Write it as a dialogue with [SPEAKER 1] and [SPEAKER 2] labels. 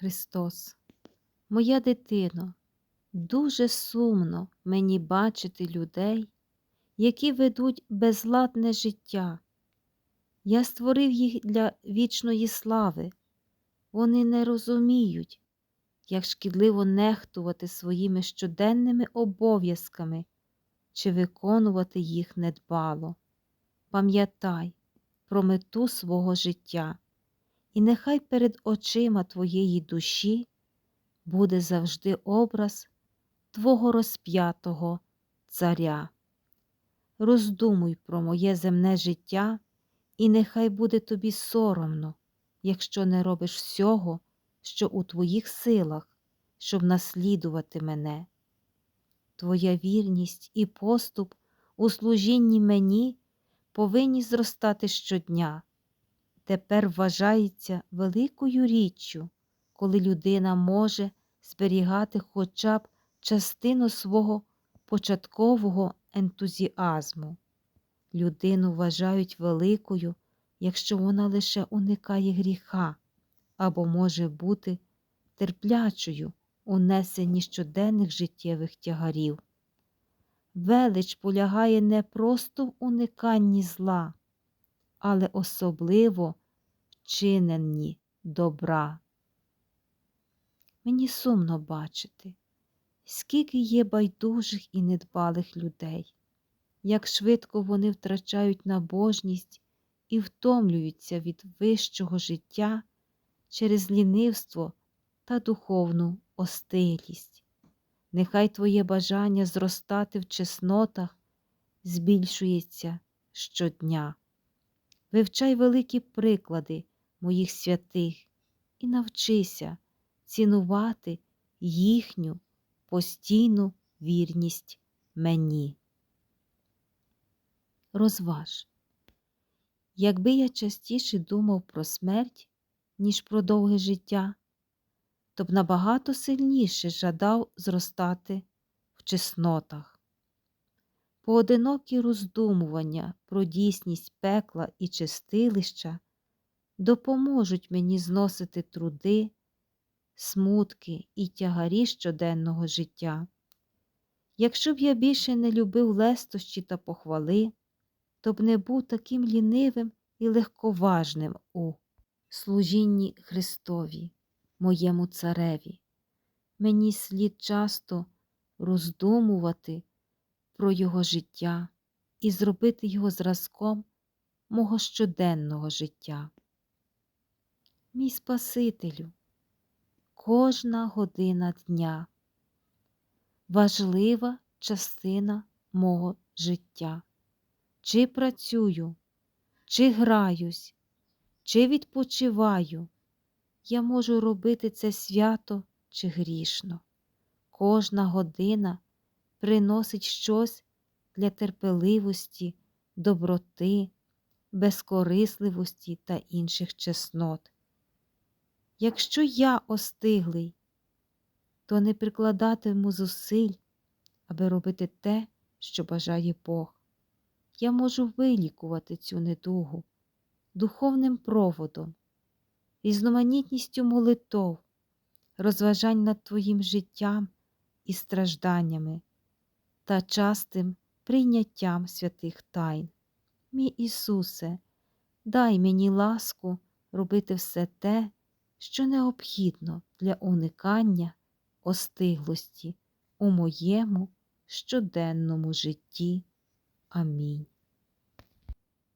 [SPEAKER 1] Христос. Моя дитино, дуже сумно мені бачити людей, які ведуть безладне життя. Я створив їх для вічної слави. Вони не розуміють, як шкідливо нехтувати своїми щоденними обов'язками чи виконувати їх недбало. Пам'ятай про мету свого життя, і нехай перед очима твоєї душі буде завжди образ Твого розп'ятого царя. Роздумуй про моє земне життя, і нехай буде тобі соромно, якщо не робиш всього, що у твоїх силах, щоб наслідувати мене. Твоя вірність і поступ у служінні мені повинні зростати щодня. Тепер вважається великою річчю, коли людина може зберігати хоча б частину свого початкового ентузіазму. Людину вважають великою, якщо вона лише уникає гріха або може бути терплячою у несенні щоденних життєвих тягарів. Велич полягає не просто в униканні зла, але особливо в чиненні добра. Мені сумно бачити, скільки є байдужих і недбалих людей, як швидко вони втрачають набожність і втомлюються від вищого життя через лінивство та духовну остилість. Нехай твоє бажання зростати в чеснотах збільшується щодня. Вивчай великі приклади моїх святих і навчися цінувати їхню постійну вірність мені. Розваж, якби я частіше думав про смерть, ніж про довге життя, то б набагато сильніше жадав зростати в чеснотах. Поодинокі роздумування про дійсність пекла і чистилища допоможуть мені зносити труди, смутки і тягарі щоденного життя. Якщо б я більше не любив лестощі та похвали, то б не був таким лінивим і легковажним у служінні Христові, моєму цареві. Мені слід часто роздумувати про його життя і зробити його зразком мого щоденного життя. Мій Спасителю, кожна година дня важлива частина мого життя. Чи працюю, чи граюсь, чи відпочиваю, я можу робити це свято чи грішно. Кожна година приносить щось для терпеливості, доброти, безкорисливості та інших чеснот. Якщо я остиглий, то не прикладатиму зусиль, аби робити те, що бажає Бог. Я можу вилікувати цю недугу духовним проводом, різноманітністю молитов, розважань над Твоїм життям і стражданнями та частим прийняттям святих тайн. Мій Ісусе, дай мені ласку робити все те, що необхідно для уникання остиглості у моєму щоденному житті. Амінь.